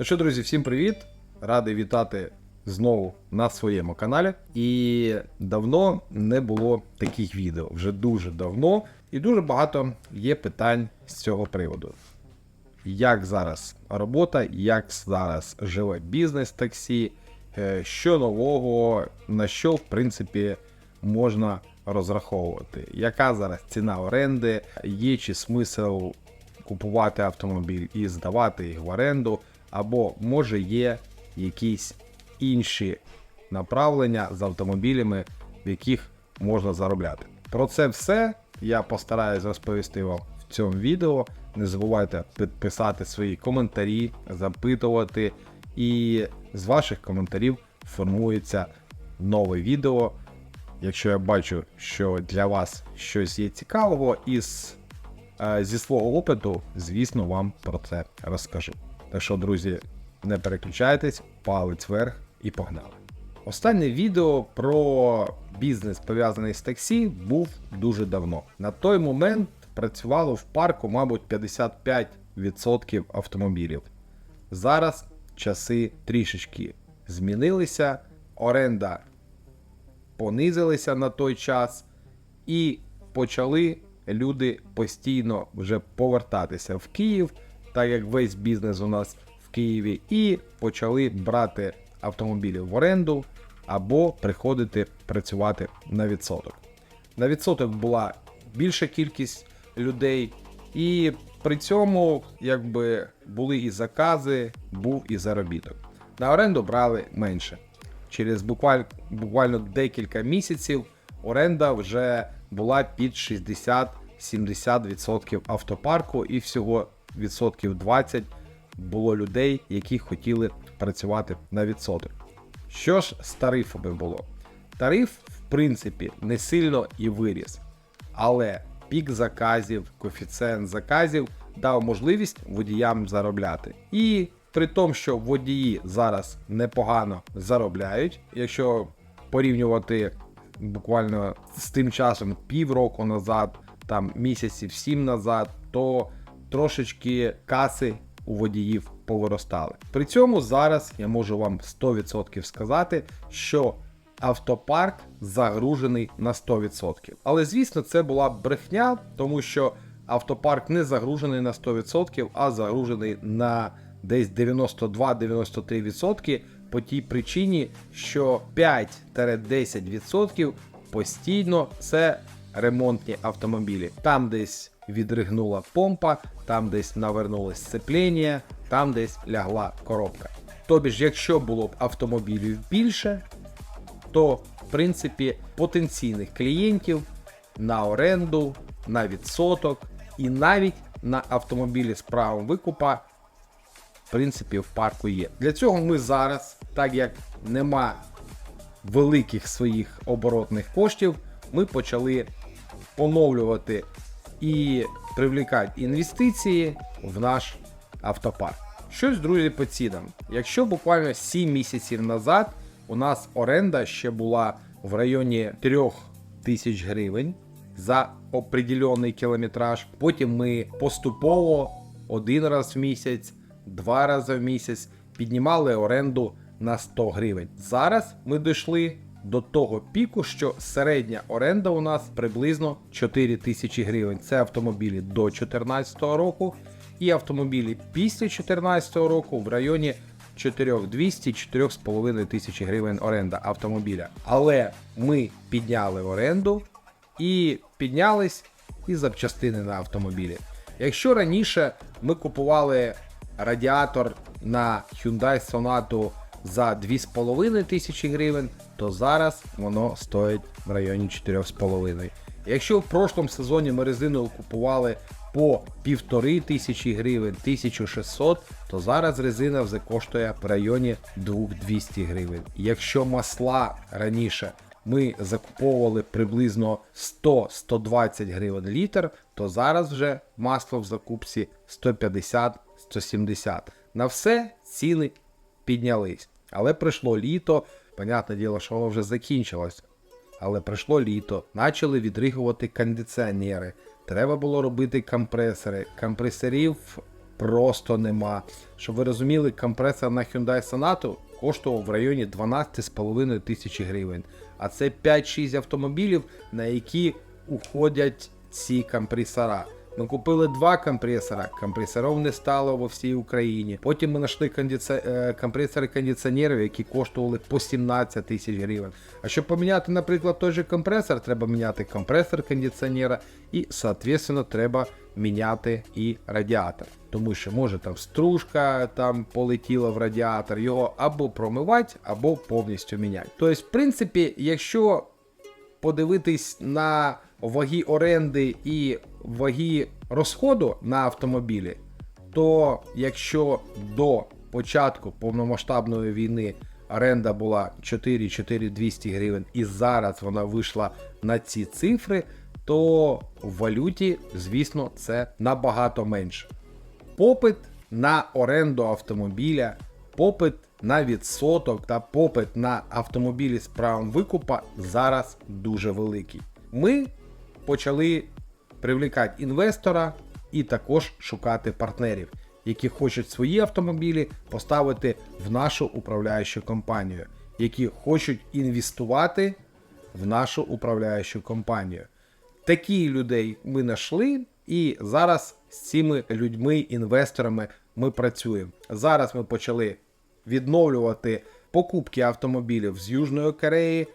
Ну що, друзі, всім привіт! Радий вітати знову на своєму каналі. І давно не було таких відео, вже дуже давно, і дуже багато є питань з цього приводу. Як зараз робота, як зараз живе бізнес таксі, е, що нового, на що в принципі можна розраховувати, яка зараз ціна оренди, є чи смисл купувати автомобіль і здавати їх в оренду, або може є якісь інші направлення з автомобілями, в яких можна заробляти. Про це все я постараюсь розповісти вам в цьому відео. Не забувайте підписати свої коментарі, запитувати, і з ваших коментарів формується нове відео. Якщо я бачу, що для вас щось є цікавого, із Е, Зі свого опиту, звісно, вам про це розкажу. Так що, друзі, не переключайтесь, палець вверх і погнали. Останнє відео про бізнес пов'язаний з таксі був дуже давно. На той момент працювало в парку, мабуть, 55% автомобілів. Зараз часи трішечки змінилися, оренда понизилися на той час, і почали люди постійно вже повертатися в Київ, так як весь бізнес у нас в Києві, і почали брати автомобілі в оренду або приходити працювати на відсоток. На відсоток була більша кількість людей, і при цьому якби були і закази, був і заробіток. На оренду брали менше. Через буквально, буквально декілька місяців оренда вже була під 60-70% автопарку, і всього відсотків 20 було людей, які хотіли працювати на відсоток. Що ж з тарифами було? Тариф, в принципі, не сильно і виріс, але пік заказів, коефіцієнт заказів дав можливість водіям заробляти. І при тому, що водії зараз непогано заробляють, якщо порівнювати буквально з тим часом півроку назад, там місяців сім назад, то трошечки каси у водіїв повиростали. При цьому зараз я можу вам 100% сказати, що автопарк загружений на 100%. Але звісно, це була брехня, тому що автопарк не загружений на 100%, а загружений на десь 92-93% по тій причині, що 5-10% постійно це ремонтні автомобілі. Там десь відригнула помпа, там десь навернулось сцепління, там десь лягла коробка. Тобі ж, якщо було б автомобілів більше, то в принципі потенційних клієнтів на оренду, на відсоток і навіть на автомобілі з правом викупа в принципі, в парку є. Для цього ми зараз, так як нема великих своїх оборотних коштів, ми почали поновлювати і привлікати інвестиції в наш автопарк. Щось, друзі, по цінам. Якщо буквально 7 місяців назад у нас оренда ще була в районі 3 тисяч гривень за определений кілометраж, потім ми поступово один раз в місяць два рази в місяць піднімали оренду на 100 гривень. Зараз ми дійшли до того піку, що середня оренда у нас приблизно 4 тисячі гривень. Це автомобілі до 2014 року, і автомобілі після 2014 року в районі 4200-4,5 тисячі гривень оренда автомобіля. Але ми підняли оренду і піднялись і запчастини на автомобілі. Якщо раніше ми купували радіатор на Hyundai Sonata за 2,5 тисячі гривень, то зараз воно стоїть в районі 4,5. Якщо в прошлому сезоні ми резину купували по 1,5 тисячі гривень, 1600, то зараз резина вже коштує в районі 2200 гривень. Якщо масла раніше ми закуповували приблизно 100-120 гривень літр, то зараз вже масло в закупці 150-170. На все ціни піднялись. Але прийшло літо, понятне діло, що воно вже закінчилось. Але прийшло літо, почали відригувати кондиціонери. Треба було робити компресори. Компресорів просто нема. Щоб ви розуміли, компресор на Hyundai Sonata коштував в районі 12,5 тисячі гривень. А це 5-6 автомобілів, на які уходять ці компресора. Ми купили два компресора, компресорів не стало во всій Україні. Потім ми знайшли кондиці... е, компресори кондиціонерів, які коштували по 17 тисяч гривень. А щоб поміняти, наприклад, той же компресор, треба міняти компресор кондиціонера і, соответственно, треба міняти і радіатор. Тому що може там стружка там полетіла в радіатор, його або промивати, або повністю міняти. Тобто, в принципі, якщо подивитись на ваги оренди і ваги розходу на автомобілі, то якщо до початку повномасштабної війни оренда була 4-4200 гривень і зараз вона вийшла на ці цифри, то в валюті, звісно, це набагато менше. Попит на оренду автомобіля, попит на відсоток та попит на автомобілі з правом викупа зараз дуже великий. Ми почали привлікати інвестора і також шукати партнерів, які хочуть свої автомобілі поставити в нашу управляючу компанію, які хочуть інвестувати в нашу управляючу компанію. Такі людей ми знайшли, і зараз з цими людьми, інвесторами, ми працюємо. Зараз ми почали відновлювати покупки автомобілів з Южної Кореї.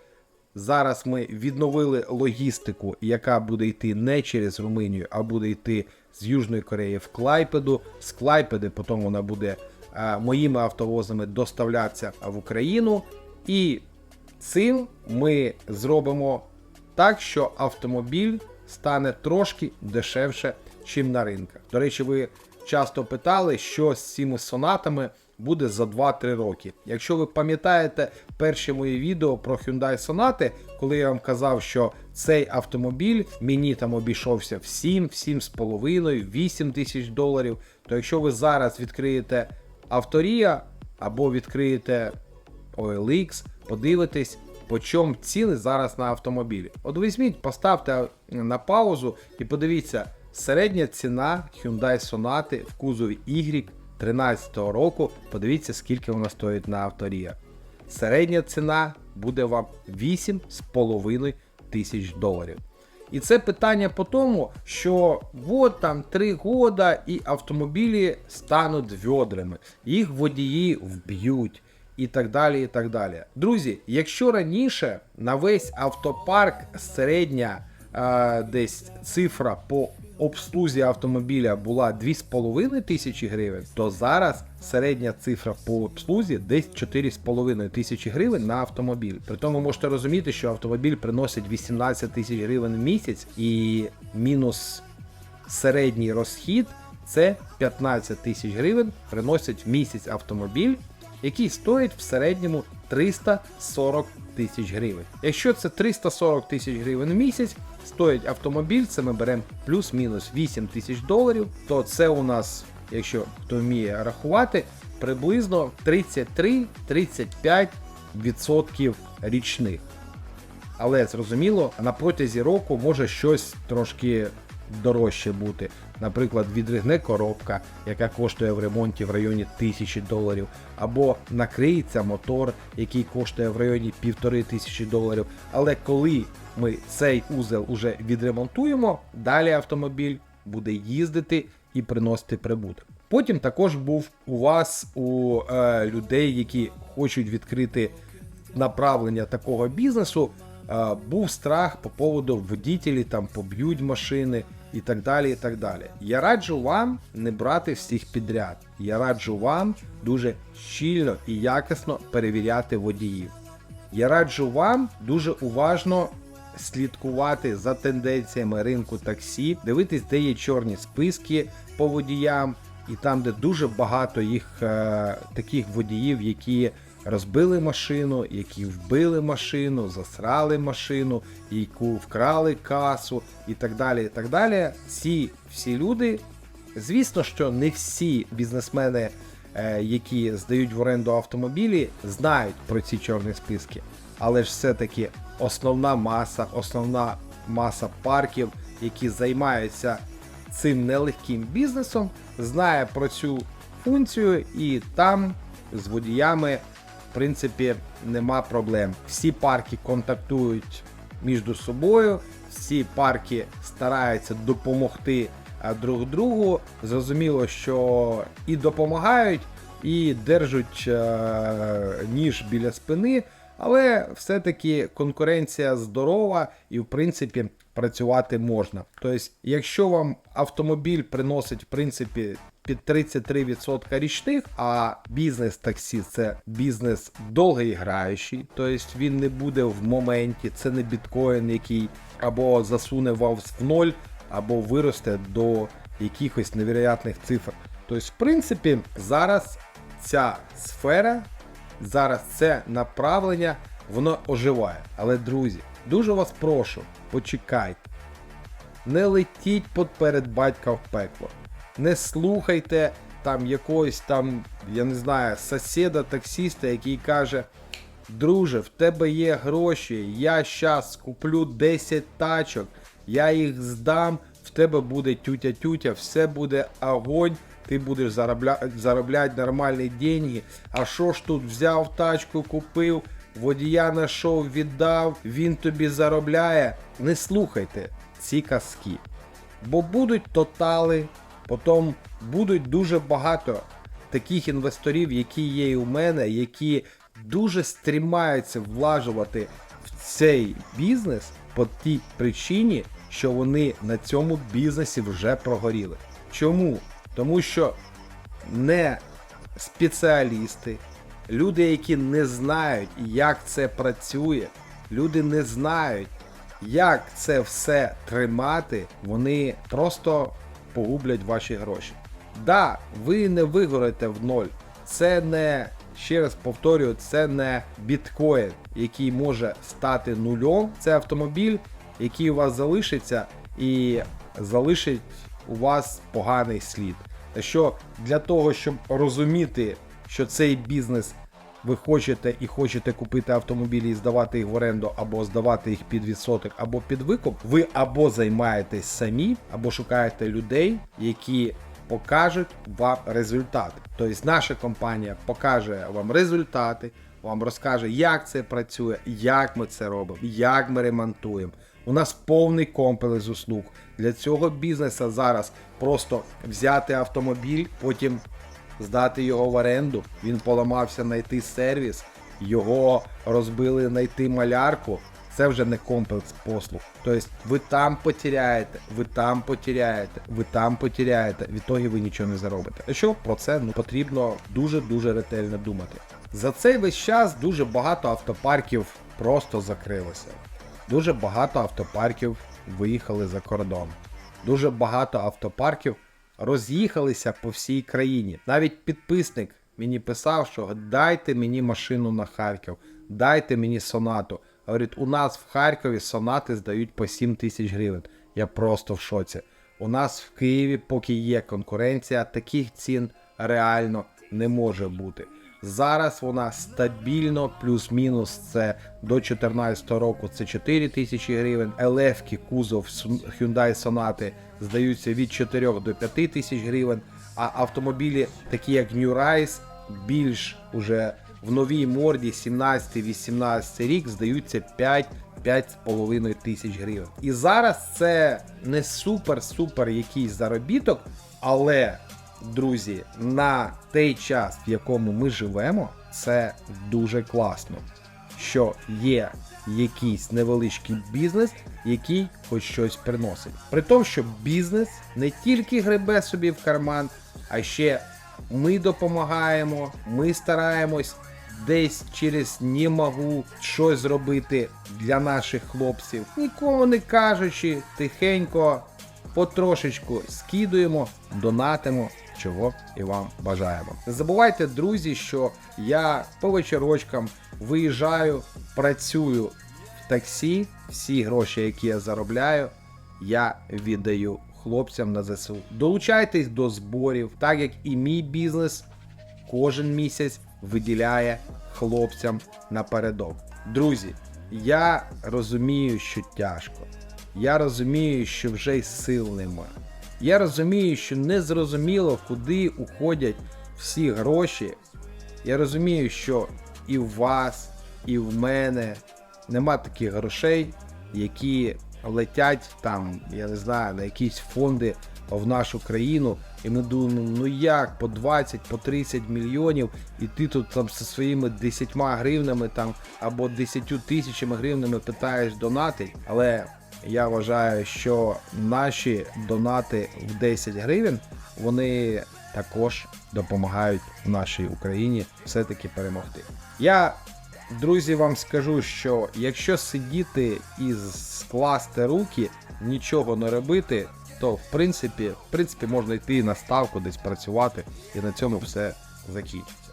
Зараз ми відновили логістику, яка буде йти не через Румунію, а буде йти з Южної Кореї в Клайпеду. З Клайпеди потім вона буде е, моїми автовозами доставлятися в Україну. І цим ми зробимо так, що автомобіль стане трошки дешевше, чим на ринках. До речі, ви часто питали, що з цими сонатами буде за 2-3 роки. Якщо ви пам'ятаєте перші мої відео про Hyundai Sonata, коли я вам казав, що цей автомобіль мені там обійшовся в 7, 7,5, 8 тисяч доларів, то якщо ви зараз відкриєте Авторія або відкриєте OLX, подивитесь, по чому ціни зараз на автомобілі. От візьміть, поставте на паузу і подивіться, середня ціна Hyundai Sonata в кузові Y 13 року. Подивіться, скільки вона стоїть на авторія. Середня ціна буде вам 8,5 тисяч доларів. І це питання по тому, що от там 3 года і автомобілі стануть відрами, їх водії вб'ють і так далі. і так далі. Друзі, якщо раніше на весь автопарк середня е, десь цифра по обслузі автомобіля була 2,5 тисячі гривень, то зараз середня цифра по обслузі десь 4,5 тисячі гривень на автомобіль. Притому ви можете розуміти, що автомобіль приносить 18 тисяч гривень в місяць і мінус середній розхід це 15 тисяч гривень приносить в місяць автомобіль, який стоїть в середньому 340 тисяч гривень. Якщо це 340 тисяч гривень в місяць, стоїть автомобіль, це ми беремо плюс-мінус 8 тисяч доларів, то це у нас, якщо хто вміє рахувати, приблизно 33-35% річних. Але зрозуміло, на протязі року може щось трошки дорожче бути. Наприклад, відригне коробка, яка коштує в ремонті в районі 1000 доларів, або накриється мотор, який коштує в районі 1500 доларів. Але коли ми цей узел уже відремонтуємо, далі автомобіль буде їздити і приносити прибуток. Потім також був у вас у е, людей, які хочуть відкрити направлення такого бізнесу, був страх по поводу водітелі, там поб'ють машини і так далі. і так далі. Я раджу вам не брати всіх підряд. Я раджу вам дуже щільно і якісно перевіряти водіїв. Я раджу вам дуже уважно слідкувати за тенденціями ринку таксі, дивитись, де є чорні списки по водіям, і там, де дуже багато їх е, таких водіїв, які розбили машину, які вбили машину, засрали машину, яку вкрали касу і так далі. і так далі. Ці всі люди, звісно, що не всі бізнесмени, е, які здають в оренду автомобілі, знають про ці чорні списки. Але ж все-таки основна маса, основна маса парків, які займаються цим нелегким бізнесом, знає про цю функцію, і там з водіями, принципі, нема проблем. Всі парки контактують між собою, всі парки стараються допомогти друг другу. Зрозуміло, що і допомагають, і держать е, ніж біля спини, але все-таки конкуренція здорова і, в принципі, працювати можна. Тобто, якщо вам автомобіль приносить, в принципі, під 33% річних, а бізнес таксі це бізнес довгоіграючий, тобто він не буде в моменті, це не біткоін, який або засуне вас в ноль, або виросте до якихось невероятних цифр. Тобто, в принципі, зараз ця сфера, зараз це направлення, воно оживає. Але, друзі, дуже вас прошу, почекайте. Не летіть поперед батька в пекло. Не слухайте там якогось там, я не знаю, сусіда, таксіста, який каже: Друже, в тебе є гроші, я щас куплю 10 тачок, я їх здам, в тебе буде тютя-тютя, все буде огонь, ти будеш заробля... заробляти нормальні деньги. А що ж тут взяв тачку, купив, водія знайшов, віддав, він тобі заробляє. Не слухайте ці казки. Бо будуть тотали, потім будуть дуже багато таких інвесторів, які є і у мене, які дуже стрімаються влажувати в цей бізнес по тій причині, що вони на цьому бізнесі вже прогоріли. Чому? Тому що не спеціалісти, люди, які не знають, як це працює, люди не знають, як це все тримати, вони просто погублять ваші гроші. Да, ви не вигорите в ноль. Це не, ще раз повторюю, це не біткоін, який може стати нульом. Це автомобіль, який у вас залишиться і залишить у вас поганий слід. Та що для того, щоб розуміти, що цей бізнес ви хочете і хочете купити автомобілі і здавати їх в оренду, або здавати їх під відсоток, або під викуп, ви або займаєтесь самі, або шукаєте людей, які покажуть вам результати. Тобто наша компанія покаже вам результати, вам розкаже, як це працює, як ми це робимо, як ми ремонтуємо. У нас повний комплекс услуг. Для цього бізнесу зараз просто взяти автомобіль, потім здати його в оренду. Він поламався знайти сервіс, його розбили знайти малярку. Це вже не комплекс послуг. Тобто ви там потеряєте, ви там потеряєте, ви там потеряєте, відтоді ви нічого не заробите. А що про це ну, потрібно дуже-дуже ретельно думати. За цей весь час дуже багато автопарків просто закрилося. Дуже багато автопарків виїхали за кордон. Дуже багато автопарків роз'їхалися по всій країні. Навіть підписник мені писав, що дайте мені машину на Харків, дайте мені сонату. Говорить, у нас в Харкові сонати здають по 7 тисяч гривень. Я просто в шоці. У нас в Києві, поки є конкуренція, таких цін реально не може бути. Зараз вона стабільно, плюс-мінус це до 2014 року це 4 тисячі гривень. Елефки, кузов Hyundai Sonata здаються від 4 до 5 тисяч гривень. А автомобілі, такі як New Rise, більш уже в новій морді 17-18 рік здаються 5 5,5 тисяч гривень. І зараз це не супер-супер якийсь заробіток, але друзі, на той час, в якому ми живемо, це дуже класно. Що є якийсь невеличкий бізнес, який хоч щось приносить. При тому, що бізнес не тільки гребе собі в карман, а ще ми допомагаємо, ми стараємось десь через не можу щось зробити для наших хлопців, нікому не кажучи, тихенько потрошечку скидуємо, донатимо, чого і вам бажаємо. Не забувайте, друзі, що я по вечорочкам виїжджаю, працюю в таксі. Всі гроші, які я заробляю, я віддаю хлопцям на ЗСУ. Долучайтесь до зборів, так як і мій бізнес кожен місяць виділяє хлопцям напередок. Друзі, я розумію, що тяжко. Я розумію, що вже й сил нема. Я розумію, що не зрозуміло, куди уходять всі гроші. Я розумію, що і в вас, і в мене нема таких грошей, які летять там, я не знаю, на якісь фонди в нашу країну. І ми думаємо, ну як по 20, по 30 мільйонів, і ти тут там зі своїми 10 гривнами там або 10 тисячами гривнами питаєш донати. Але я вважаю, що наші донати в 10 гривень вони також допомагають нашій Україні все-таки перемогти. Я, друзі, вам скажу, що якщо сидіти і скласти руки, нічого не робити, то в принципі, в принципі можна йти на ставку, десь працювати, і на цьому все закінчиться.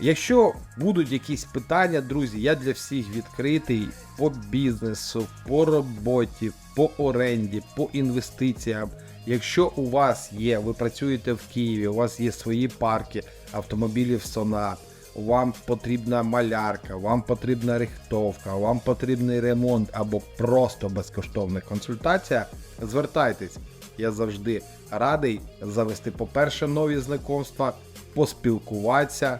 Якщо будуть якісь питання, друзі, я для всіх відкритий по бізнесу, по роботі, по оренді, по інвестиціям. Якщо у вас є, ви працюєте в Києві, у вас є свої парки автомобілів Сонат, вам потрібна малярка, вам потрібна рихтовка, вам потрібний ремонт або просто безкоштовна консультація, звертайтесь. Я завжди радий завести, по-перше, нові знайомства, поспілкуватися.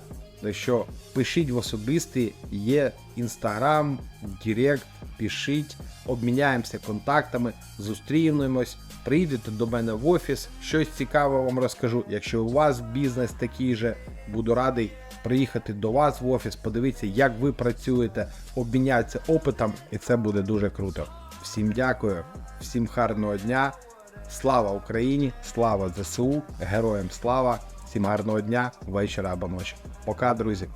Що пишіть в особисті, є інстаграм, директ, пишіть, обміняємося контактами, зустрінемось, прийдете до мене в офіс, щось цікаве вам розкажу. Якщо у вас бізнес такий же, буду радий приїхати до вас в офіс, подивитися, як ви працюєте, обмінятися опитом, і це буде дуже круто. Всім дякую, всім гарного дня. Слава Україні! Слава ЗСУ! Героям слава! Всім гарного дня, вечора або ночі. Пока, друзі!